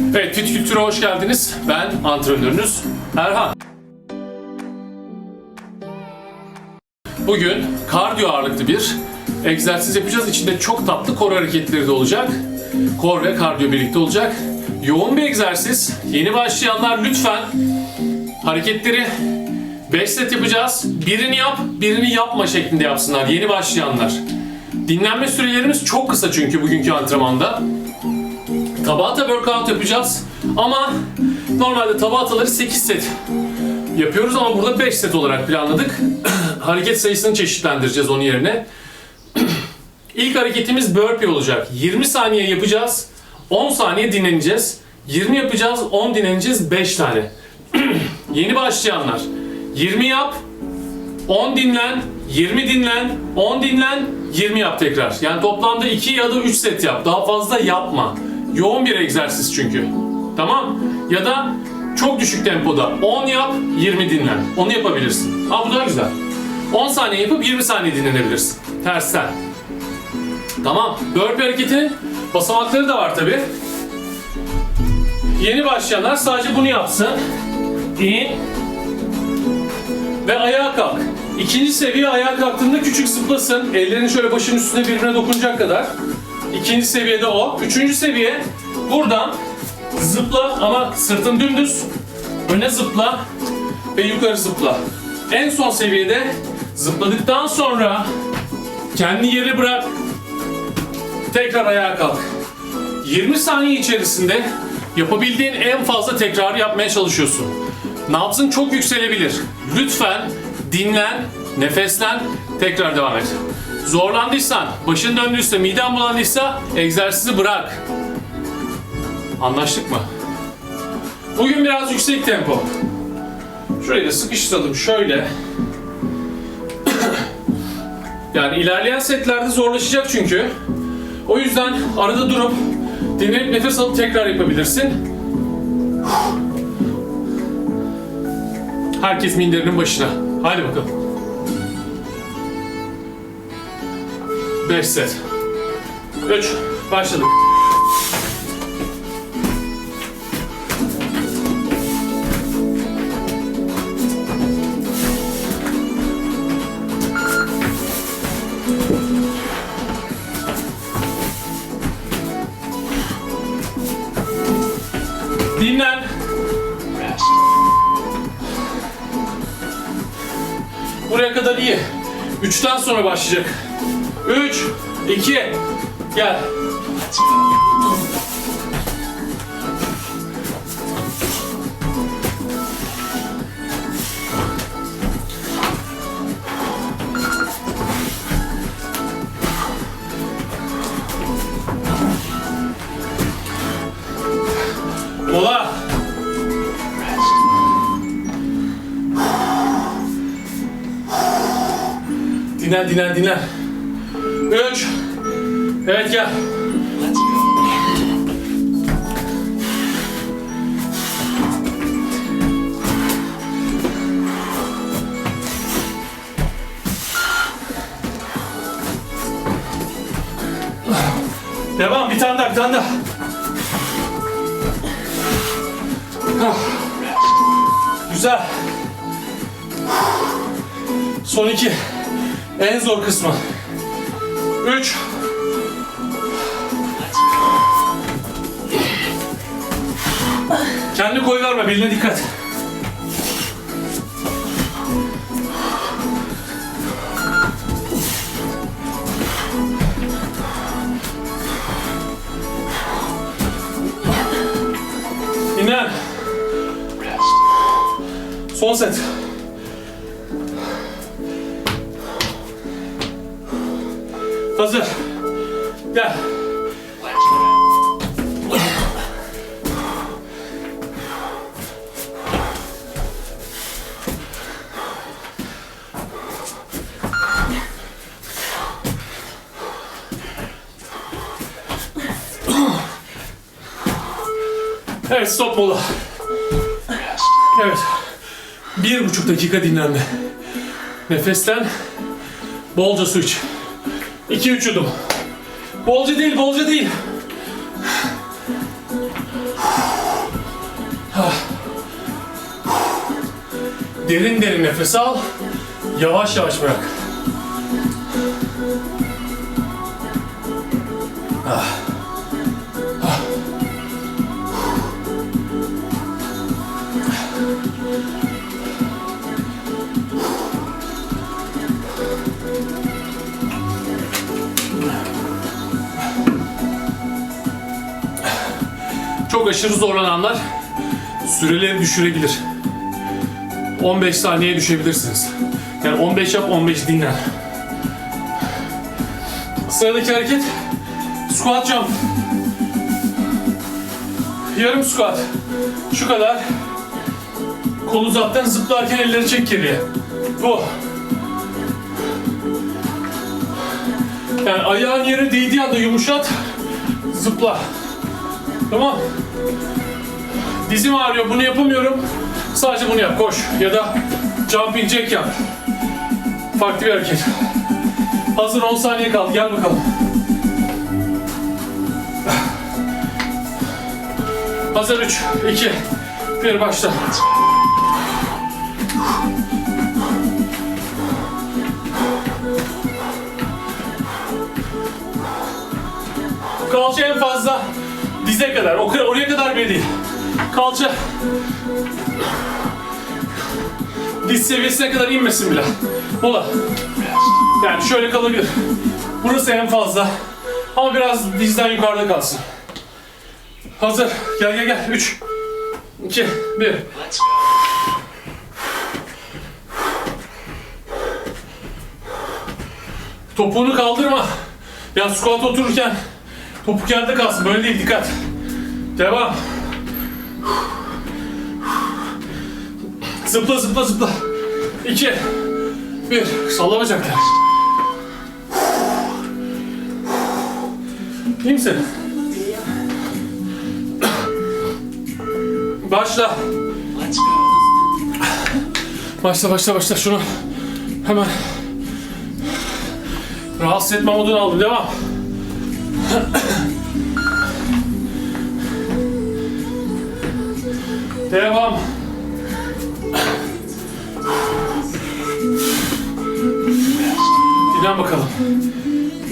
Evet, Fit Kültür'e hoş geldiniz. Ben antrenörünüz Erhan. Bugün kardiyo ağırlıklı bir egzersiz yapacağız. İçinde çok tatlı kor hareketleri de olacak. Kor ve kardiyo birlikte olacak. Yoğun bir egzersiz. Yeni başlayanlar lütfen hareketleri 5 set yapacağız. Birini yap, birini yapma şeklinde yapsınlar. Yeni başlayanlar. Dinlenme sürelerimiz çok kısa çünkü bugünkü antrenmanda. Tabata workout yapacağız. Ama normalde tabataları 8 set yapıyoruz ama burada 5 set olarak planladık. Hareket sayısını çeşitlendireceğiz onun yerine. İlk hareketimiz burpee olacak. 20 saniye yapacağız. 10 saniye dinleneceğiz. 20 yapacağız, 10 dinleneceğiz, 5 tane. Yeni başlayanlar. 20 yap, 10 dinlen, 20 dinlen, 10 dinlen, 20 yap tekrar. Yani toplamda 2 ya da 3 set yap. Daha fazla yapma. Yoğun bir egzersiz çünkü. Tamam? Ya da çok düşük tempoda 10 yap, 20 dinlen. Onu yapabilirsin. Ha bu daha güzel. 10 saniye yapıp 20 saniye dinlenebilirsin. Tersten. Tamam. Burpee hareketinin basamakları da var tabi. Yeni başlayanlar sadece bunu yapsın. İn. Ve ayağa kalk. İkinci seviye ayağa kalktığında küçük zıplasın. Ellerini şöyle başın üstüne birbirine dokunacak kadar. İkinci seviyede o. Üçüncü seviye buradan zıpla ama sırtın dümdüz. Öne zıpla ve yukarı zıpla. En son seviyede zıpladıktan sonra kendi yere bırak. Tekrar ayağa kalk. 20 saniye içerisinde yapabildiğin en fazla tekrarı yapmaya çalışıyorsun. Nabzın çok yükselebilir. Lütfen dinlen, nefeslen, tekrar devam et. Zorlandıysan, başın döndüyse, miden bulandıysa egzersizi bırak. Anlaştık mı? Bugün biraz yüksek tempo. Şurayı da sıkıştıralım şöyle. yani ilerleyen setlerde zorlaşacak çünkü. O yüzden arada durup dinlenip nefes alıp tekrar yapabilirsin. Herkes minderinin başına. Hadi bakalım. 5 set. 3. Başladık. Dinlen. Buraya kadar iyi. Üçten sonra başlayacak. Üç, iki, gel. Mola. Dinlen, dinlen, dinlen. Üç. Evet gel. Devam, bir tane daha, bir tane daha. Ah. Güzel. Son iki. En zor kısmı. Üç. Kendi koy verme, beline dikkat. Dinlen. Son set. Hazır. Gel. Evet stop mola. Evet. Bir buçuk dakika dinlenme. Nefesten bolca su iç. İki üç yudum. Bolca değil, bolca değil. Derin derin nefes al. Yavaş yavaş bırak. Aşırı zorlananlar süreleri düşürebilir. 15 saniyeye düşebilirsiniz. Yani 15 yap 15 dinlen. Sıradaki hareket squat jump. Yarım squat. Şu kadar. Kol uzattın zıplarken elleri çek geriye. Bu. Yani ayağın yere değdiği anda yumuşat. Zıpla. Tamam. Dizim ağrıyor bunu yapamıyorum. Sadece bunu yap koş ya da jumping jack yap. Farklı bir hareket. Hazır 10 saniye kaldı gel bakalım. Hazır 3, 2, 1 başla. Kalça en fazla dize kadar. O oraya kadar bile değil. Kalça diz seviyesine kadar inmesin bile. Mola. Yani şöyle kalabilir. Burası en fazla. Ama biraz dizden yukarıda kalsın. Hazır. Gel gel gel. 3 2 1 Topuğunu kaldırma. Ya squat otururken topuk yerde kalsın. Böyle değil. Dikkat. Devam. Zıpla zıpla zıpla. 2 1 Salla bacaklar. İyi misin? Başla. Başla başla başla şunu. Hemen. Rahatsız etme modunu aldım. Devam. Devam. Dinlen bakalım.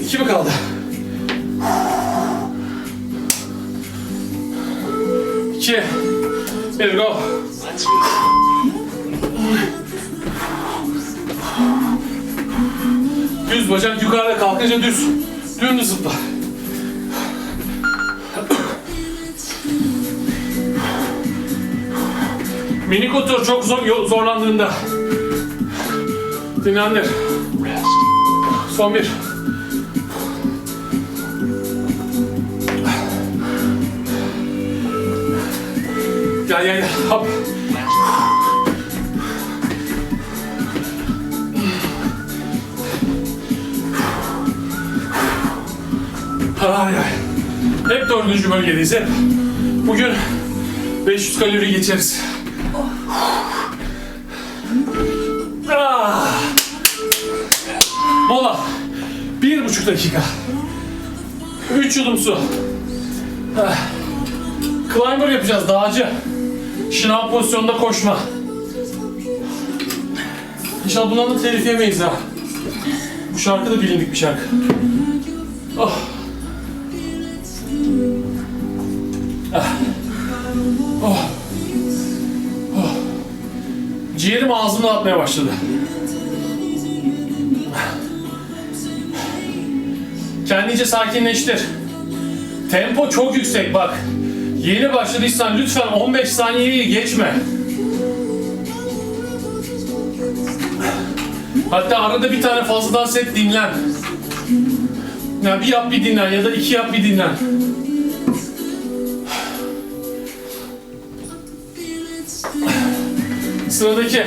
İki mi kaldı? İki. Bir go. Düz bacak yukarıda kalkınca düz. Dümdüz zıpla. Minik otur çok zor zorlandığında. Dinlendir. Son bir. Gel gel gel. Hop. Ay ay. Hep dördüncü bölgedeyiz hep. Bugün 500 kalori geçeriz. Dakika. Üç yudum su. Ah. Climber yapacağız dağcı. Şınav pozisyonunda koşma. İnşallah bundan da telif yemeyiz ha. Bu şarkı da bilindik bir şarkı. Oh. Ah. Oh. Oh. Ciğerim ağzımdan atmaya başladı. Kendince sakinleştir. Tempo çok yüksek bak. Yeni başladıysan lütfen 15 saniyeyi geçme. Hatta arada bir tane fazladan set dinlen. Ya bir yap bir dinlen ya da iki yap bir dinlen. Sıradaki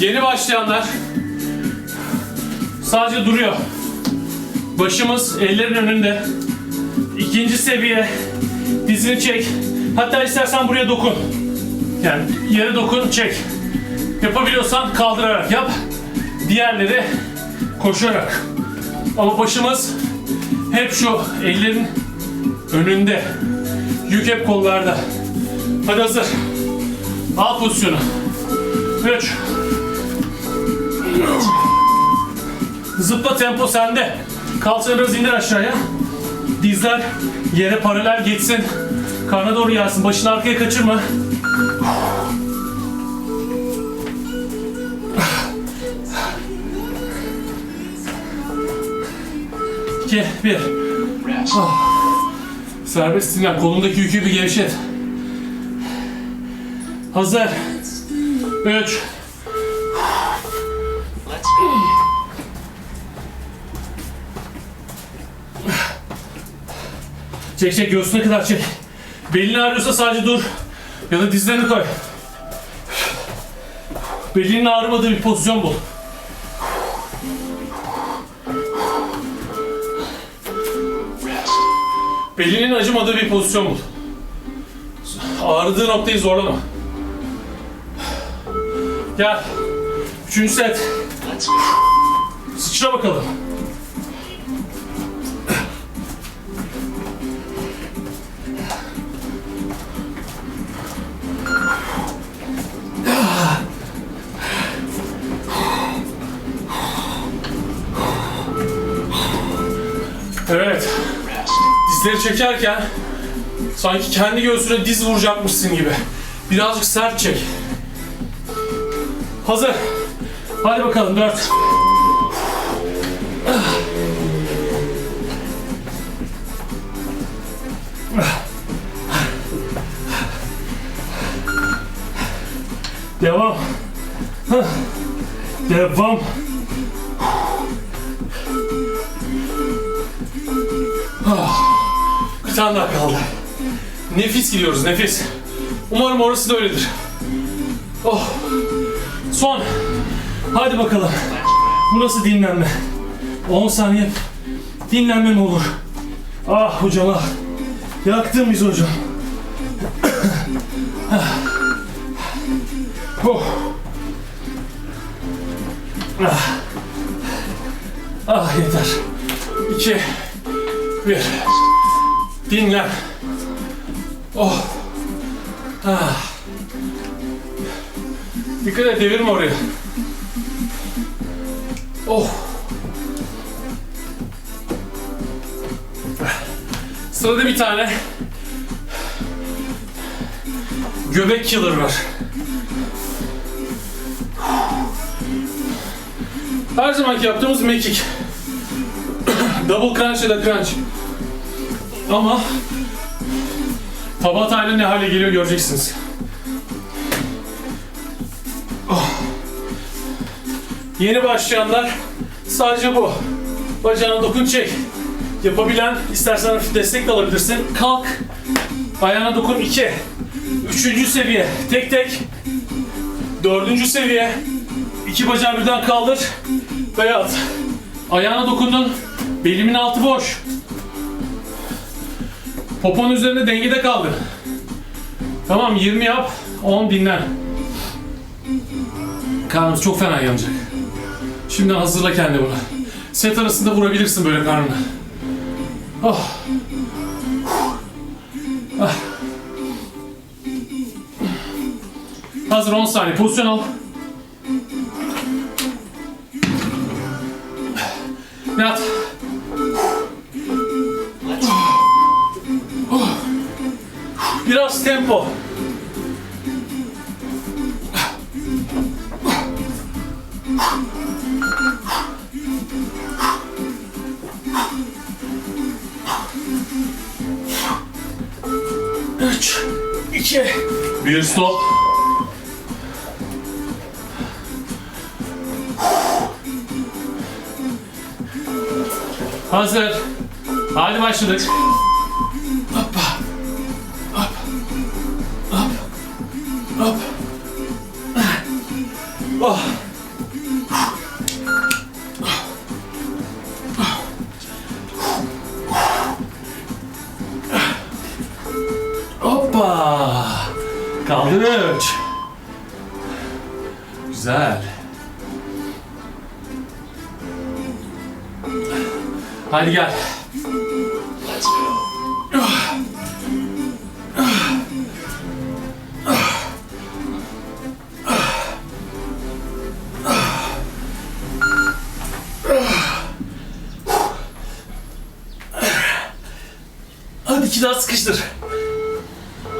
yeni başlayanlar sadece duruyor. Başımız ellerin önünde. İkinci seviye dizini çek. Hatta istersen buraya dokun. Yani yere dokun, çek. Yapabiliyorsan kaldırarak yap. Diğerleri koşarak. Ama başımız hep şu ellerin önünde. Yük hep kollarda. Hadi hazır. Al pozisyonu. Üç. Zıpla tempo sende. Kalçanı biraz indir aşağıya. Dizler yere paralel geçsin. Karna doğru gelsin. Başını arkaya kaçırma. İki, bir. Ah. Serbest dinlen. Kolundaki yükü bir gevşet. Hazır. Üç. Çek çek göğsüne kadar çek. Belin ağrıyorsa sadece dur. Ya da dizlerini koy. Belinin ağrımadığı bir pozisyon bul. Belinin acımadığı bir pozisyon bul. Ağrıdığı noktayı zorlama. Gel. Üçüncü set. Sıçra bakalım. Evet. Dizleri çekerken sanki kendi göğsüne diz vuracakmışsın gibi. Birazcık sert çek. Hazır. Hadi bakalım dört. Devam. Devam. Bir tane daha kaldı. Nefis gidiyoruz nefis. Umarım orası da öyledir. Oh. Son. Hadi bakalım. Bu nasıl dinlenme? 10 saniye dinlenme mi olur? Ah hocam ah. Yaktın bizi hocam. oh. Ah. ah yeter. İki. Bir. Dinlen. Oh. Ah. Dikkat et devirme oraya. Oh. Sırada bir tane göbek killer var. Her zamanki yaptığımız mekik. Double crunch ya da crunch. Ama Tabata ile ne hale geliyor göreceksiniz. Oh. Yeni başlayanlar sadece bu. Bacağına dokun çek. Yapabilen istersen hafif destek de alabilirsin. Kalk. Ayağına dokun 2. Üçüncü seviye tek tek. Dördüncü seviye. iki bacağı birden kaldır. Ve yat. Ayağına dokundun. Belimin altı boş. Popon üzerinde dengede kaldı. Tamam 20 yap, 10 dinlen. Karnımız çok fena yanacak. Şimdiden hazırla kendini buna. Set arasında vurabilirsin böyle karnına. Oh. Ah. Hazır 10 saniye. Pozisyon al. Yat. Biraz tempo. Üç, iki, bir stop. Hazır. Hadi başladık. Hadi gel. Hadi iki daha sıkıştır.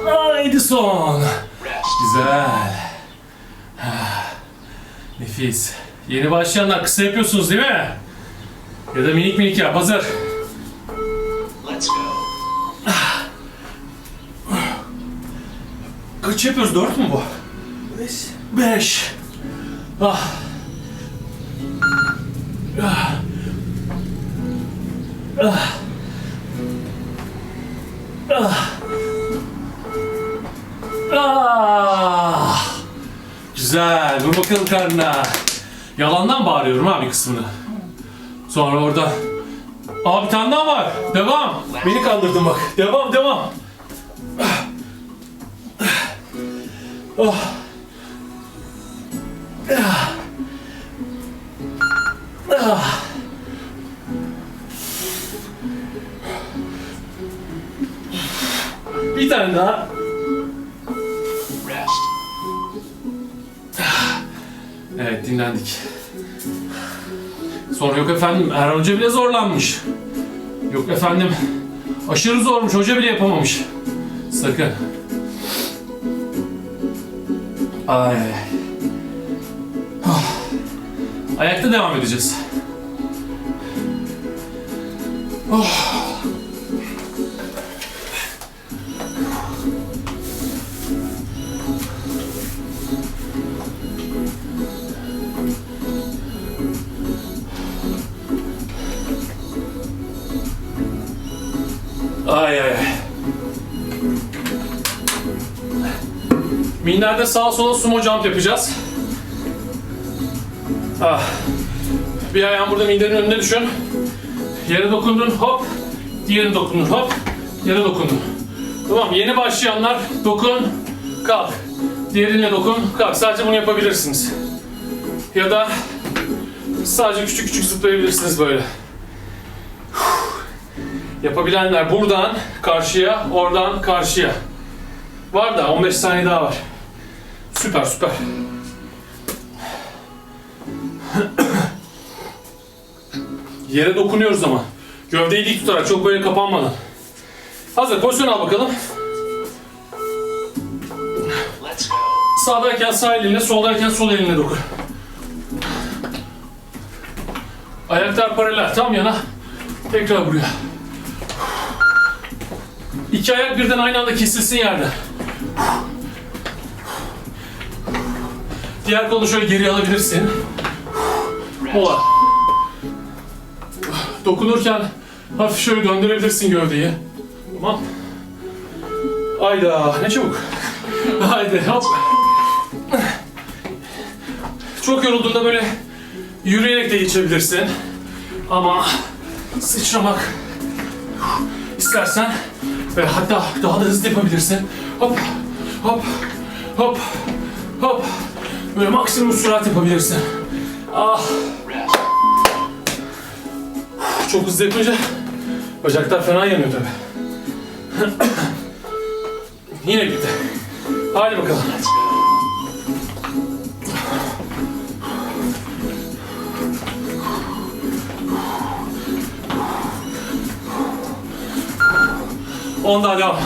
Haydi son. Güzel. Nefis. Yeni başlayanlar kısa yapıyorsunuz değil mi? Ya da minik minik yap. Hazır. Let's go. Kaç yapıyoruz? Dört mü bu? Beş. Beş. Ah. Ah. Ah. Ah. Ah. Güzel. Vur bakalım karnına. Yalandan bağırıyorum ha bir kısmını. Sonra orada. Aa bir tane daha var. Devam. Beni kandırdın bak. Devam devam. Oh. Ah. Ah. Bir tane daha. Rest. Evet dinlendik. Sonra yok efendim Erhan Hoca bile zorlanmış. Yok efendim aşırı zormuş hoca bile yapamamış. Sakın. Ay. Ah. Ayakta devam edeceğiz. Oh. Minlerde sağa sola sumo jump yapacağız. Ah. Bir ayağın burada minderin önünde düşün. Yere dokundun hop. Diğerini dokundun hop. Yere dokundun. Tamam yeni başlayanlar dokun kalk. Diğerine dokun kalk. Sadece bunu yapabilirsiniz. Ya da sadece küçük küçük zıplayabilirsiniz böyle. Yapabilenler buradan karşıya, oradan karşıya. Var da 15 saniye daha var. Süper süper. Yere dokunuyoruz ama. Gövdeyi dik tutarak çok böyle kapanmadan. Hazır pozisyon al bakalım. Sağdayken sağ elinle, soldayken sol elinle dokun. Ayaklar paralel, tam yana. Tekrar buraya. İki ayak birden aynı anda kesilsin yerde. Diğer kolu şöyle geriye alabilirsin. Mola. Dokunurken hafif şöyle döndürebilirsin gövdeyi. Tamam. Hayda ne çabuk. Haydi hop. Çok yorulduğunda böyle yürüyerek de geçebilirsin. Ama sıçramak istersen ve hatta daha da hızlı yapabilirsin. Hop hop hop hop. Böyle maksimum sürat yapabilirsin. Ah. Çok hızlı yapınca bacaklar fena yanıyor tabi. Yine bitti. Hadi bakalım. On daha devam.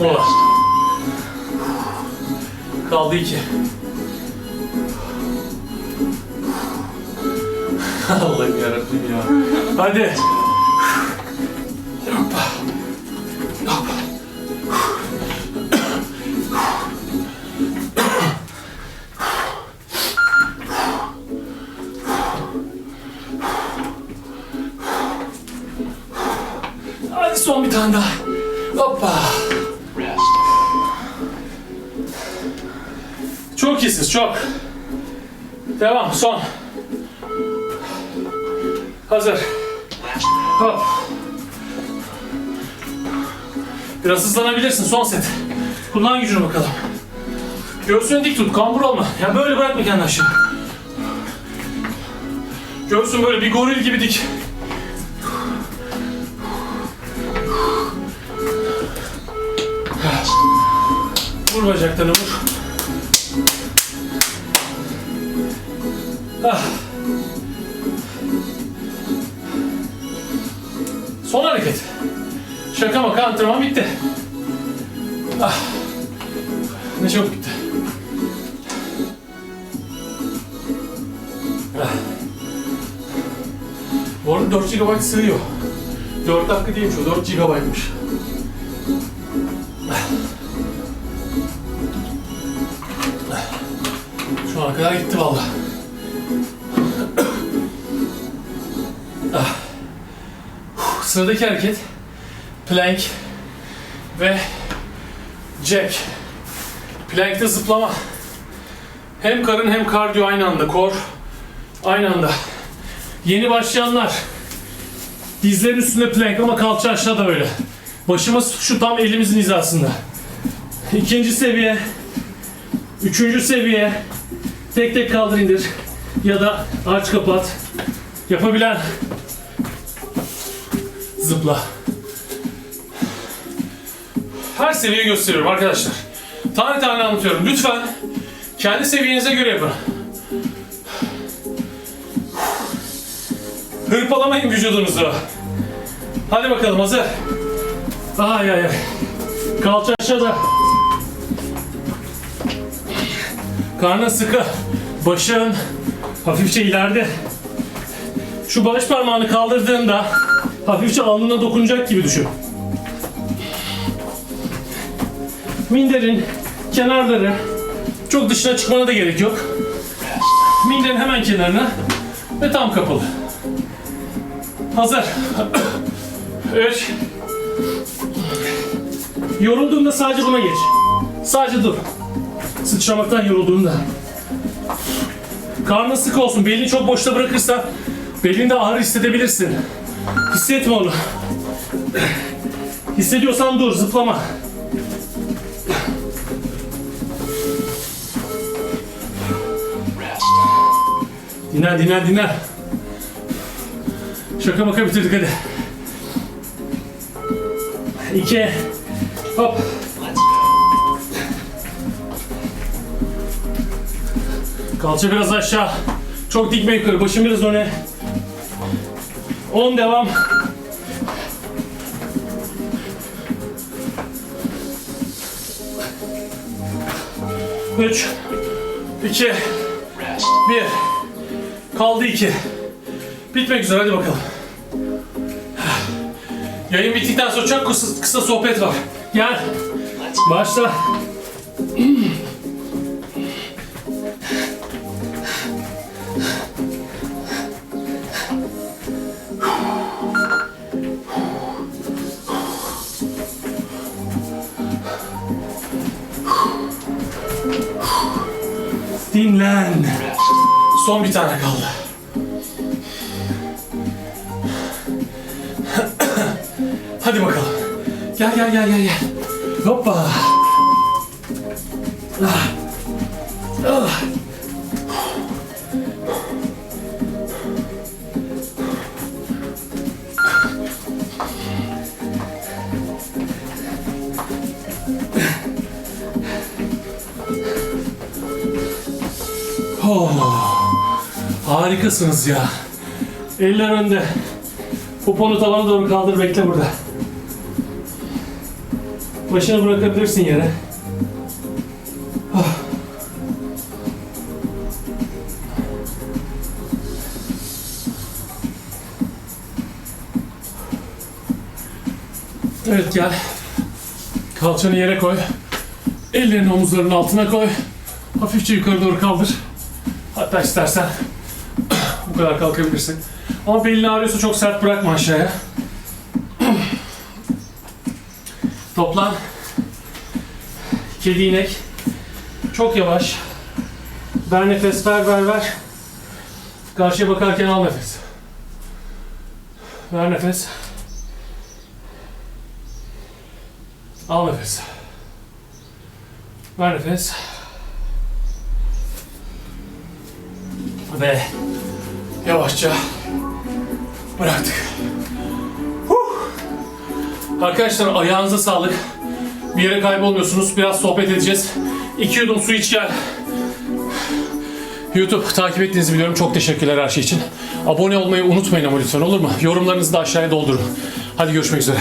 Mola. Kaldı iki. Allah'ım yarabbim ya. Hadi. Devam, son. Hazır. Hop. Biraz hızlanabilirsin, son set. Kullan gücünü bakalım. Göğsünü dik tut, kambur olma. Ya böyle bırakma kendini aşağı. Göğsün böyle bir goril gibi dik. Vur bacaklarını vur. Maka antrenman bitti. Ah. Ne çok bitti. Ah. Bu arada 4 GB sığıyor. 4 dakika değilmiş o 4 GB'mış. Şu ana kadar gitti valla. Ah. Sıradaki hareket plank ve jack. Plank'te zıplama. Hem karın hem kardiyo aynı anda. Kor aynı anda. Yeni başlayanlar dizlerin üstünde plank ama kalça aşağıda böyle. Başımız şu tam elimizin hizasında. İkinci seviye Üçüncü seviye tek tek kaldır indir ya da aç kapat. Yapabilen zıpla. Her seviyeyi gösteriyorum arkadaşlar. Tane tane anlatıyorum. Lütfen kendi seviyenize göre yapın. Hırpalamayın vücudunuzu. Hadi bakalım hazır. Ay ay ay. Kalça aşağıda. Karnın sıkı. Başın hafifçe ileride. Şu baş parmağını kaldırdığında hafifçe alnına dokunacak gibi düşün. Minderin kenarları çok dışına çıkmana da gerek yok. Minderin hemen kenarına ve tam kapalı. Hazır. 3 Yorulduğunda sadece buna geç. Sadece dur. Sıçramaktan yorulduğunda. Karnın sık olsun. Belini çok boşta bırakırsa belinde ağrı hissedebilirsin. Hissetme onu. Hissediyorsan dur, zıplama. Dinlen, dinlen, dinlen. Şaka maka bitirdik hadi. İki. Hop. Kalça biraz aşağı. Çok dikme yukarı. Başım biraz öne. 10 devam. Üç, iki, bir. Kaldı iki. Bitmek üzere hadi bakalım. Yayın bittikten sonra çok kısa, kısa sohbet var. Gel. Başla. Dinlen. Son bir tane kaldı. Hadi bakalım. Gel gel gel gel gel. Hoppa. Oh. Harikasınız ya. Eller önde. Poponu tavana doğru kaldır bekle burada. Başını bırakabilirsin yere. Ah. Evet gel. Kalçanı yere koy. Ellerini omuzlarının altına koy. Hafifçe yukarı doğru kaldır. Hatta istersen kadar kalkabilirsin. Ama belin ağrıyorsa çok sert bırakma aşağıya. Toplan. Kedi inek. Çok yavaş. Ver nefes, ver, ver, ver. Karşıya bakarken al nefes. Ver nefes. Al nefes. Ver nefes. Ve yavaşça bıraktık. Huh! Arkadaşlar ayağınıza sağlık. Bir yere kaybolmuyorsunuz. Biraz sohbet edeceğiz. İki yudum su iç gel. YouTube takip ettiğinizi biliyorum. Çok teşekkürler her şey için. Abone olmayı unutmayın ama lütfen olur mu? Yorumlarınızı da aşağıya doldurun. Hadi görüşmek üzere.